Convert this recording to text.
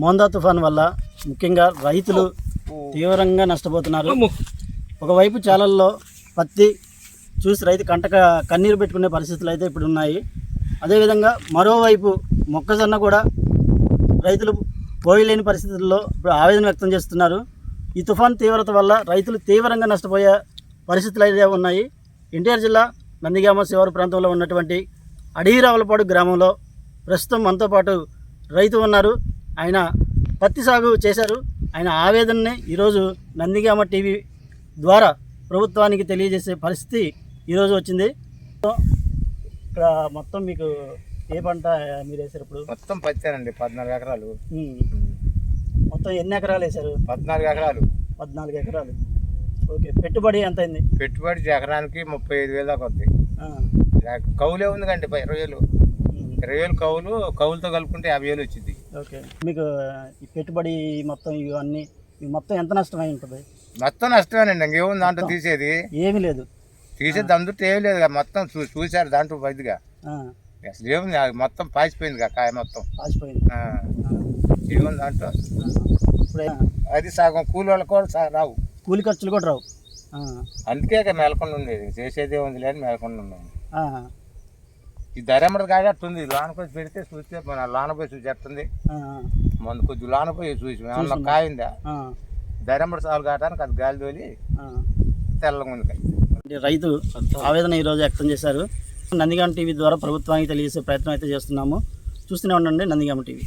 మోందా తుఫాన్ వల్ల ముఖ్యంగా రైతులు తీవ్రంగా నష్టపోతున్నారు. ఒకవైపు చాలల్లో పత్తి చూసి రైతు కంటక కన్నీరు పెట్టుకునే పరిస్థితులు అయితే ఇప్పుడు ఉన్నాయి. అదేవిధంగా మరోవైపు మొక్కజొన్న కూడా రైతులు పోయలేని పరిస్థితుల్లో ఇప్పుడు ఆవేదన వ్యక్తం చేస్తున్నారు. ఈ తుఫాన్ తీవ్రత వల్ల రైతులు తీవ్రంగా నష్టపోయే పరిస్థితులు అయితే ఉన్నాయి. ఎన్టీఆర్ జిల్లా నందిగామ శివారు ప్రాంతంలో ఉన్నటువంటి అడీరావులపాడు గ్రామంలో ప్రస్తుతం మనతో పాటు రైతు ఉన్నారు. ఆయన పత్తి సాగు చేశారు. ఆయన ఆవేదనని ఈరోజు నందిగామ టీవీ ద్వారా ప్రభుత్వానికి తెలియజేసే పరిస్థితి ఈరోజు వచ్చింది. ఇక్కడ మొత్తం మీకు ఏ పంట మీరు వేసారు ఇప్పుడు? మొత్తం పచ్చానండి పద్నాలుగు ఎకరాలు. మొత్తం ఎన్ని ఎకరాలు వేశారు? పద్నాలుగు ఎకరాలు. పద్నాలుగు ఎకరాలు. ఓకే పెట్టుబడి ఎంత అయింది? పెట్టుబడి ఎకరానికి ముప్పై ఐదు వేలు దాకా ఆ, కౌలే ఉంది కండి ఇరవై వేలు. ఇరవై వేలు కౌలు కౌలుతో కలుపుకుంటే యాభై వేలు వచ్చింది. ఓకే. మీకు ఈ పెట్టుబడి మొత్తం ఇవన్నీ మొత్తం ఎంత నష్టమై ఉంటుంది? మొత్తం నష్టమేనండి. ఇంకేముంది దాంట్లో తీసేది? ఏమీ లేదు. తీసేది అందులో ఏం లేదు మొత్తం చూ- చూశారు దాంట్లో పదిగా ఆ, అసలు ఏముంది అది మొత్తం పాసిపోయింది కదా కాయ మొత్తం. పాసిపోయింది. ఆ, ఆ, ఏముంది దాంట్లో? ఆ. ఇప్పుడు అది సగం కూలి వాళ్ళకి కూడా సగం రావు. కూలి ఖర్చులు కూడా రావు. ఆ, అందుకే ఇక మేలకొండ ఉండేది. చేసేది ఉంది లేదు మేలకొండ ఆ, ఈ ధరెమ్మడి కాయ అట్టుంది వచ్చి పెడితే చూస్తే మన లోన పోయి చూసేస్తుంది ఆ, ముందు కొద్ది లోన పోయి చూసి ఏమన్నా కాయ ఉందా సాలు కావడానికి అది గాలి తోలి. తెల్లగా ఉంది కాయ రైతు ఆవేదన ఈరోజు వ్యక్తం చేశారు. నందిగామ టీవీ ద్వారా ప్రభుత్వానికి తెలియజేసే ప్రయత్నం అయితే చేస్తున్నాము. చూస్తూనే ఉండండి నందిగామ టీవీ.